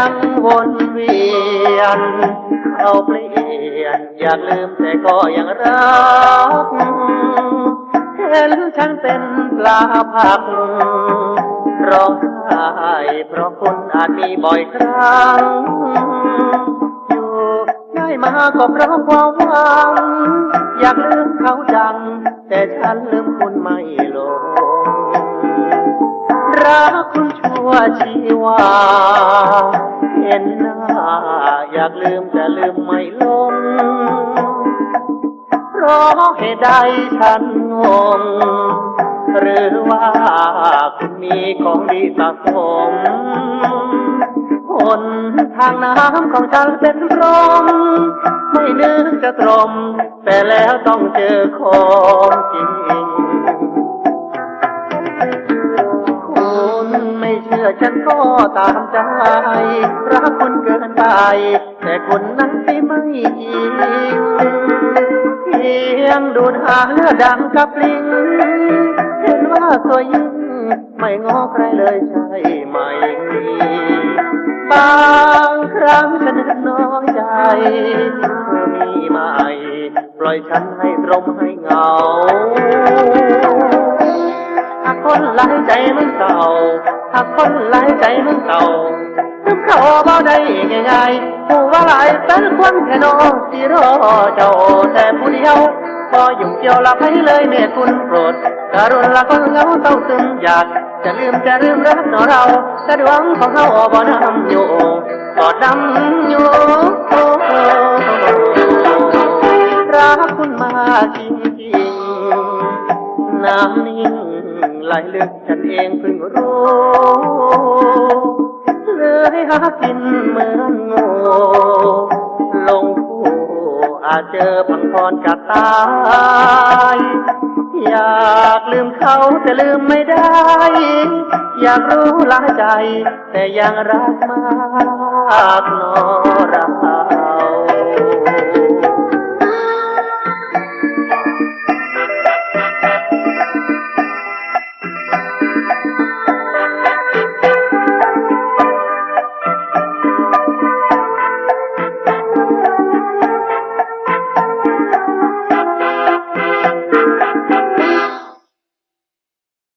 ังวนเวียนเอาเปลี่ยนอยากลืมแต่ก็ยังรักเห็นฉันเป็นปลาผักร้องไห้เพราะคุณอาจมีบ่อยครั้ง อยู่ได้มาก็เพราะความหวัง อยากลืมเขาจัง แต่ฉันลืมคุณไม่ลง รักคุณชั่วชีวา เห็นหน้า อยากลืมแต่ลืมไม่ลงเพราะเหตุใดฉันงง หรือว่าคุณมีของดีสะสมหนทางน้ำของฉันเป็นรมไม่นึกจะตรม แต่แล้วต้องเจอขอ เชื่อฉันก็ตามใจ รักคุณเกินไป แต่คุณนั้นไม่ไม่จริงเพียงดูดหาเลือดดังกับลิงเห็นว่าสวยยิ่ง ไม่งอใครเลยใช่ไหม บางครั้งฉันน้อยใจเธอมีไหม ปล่อยฉันให้ตรมให้เหงา คนหลายใจมันเก่าหากคนหลายใจมันเก่าทุกเขาเบาได้ง่ายๆผู้ว่าหลายเป็นคนแค่นอสิรอเจ้าแต่ผู้เดียวพอยุ่งเกี่ยวละให้เลยเมตคุณโปรดกรุณละคนเงาเศร้าซึมอยากจะลืมจะลืมรักเนาะเราแต่ดวงของเขาบ่นำอยู่ก็ดำอยู่รักคุณมากจริงๆน้ำนิ่ง ไหลลึกฉันเองเพิ่งรู้เลยหากินเหมือนงูลงผู้อาจเจอพังพรกับตาย อยากลืมเขาแต่ลืมไม่ได้ อยากรู้ลาใจ แต่ยังรักมากนอรัก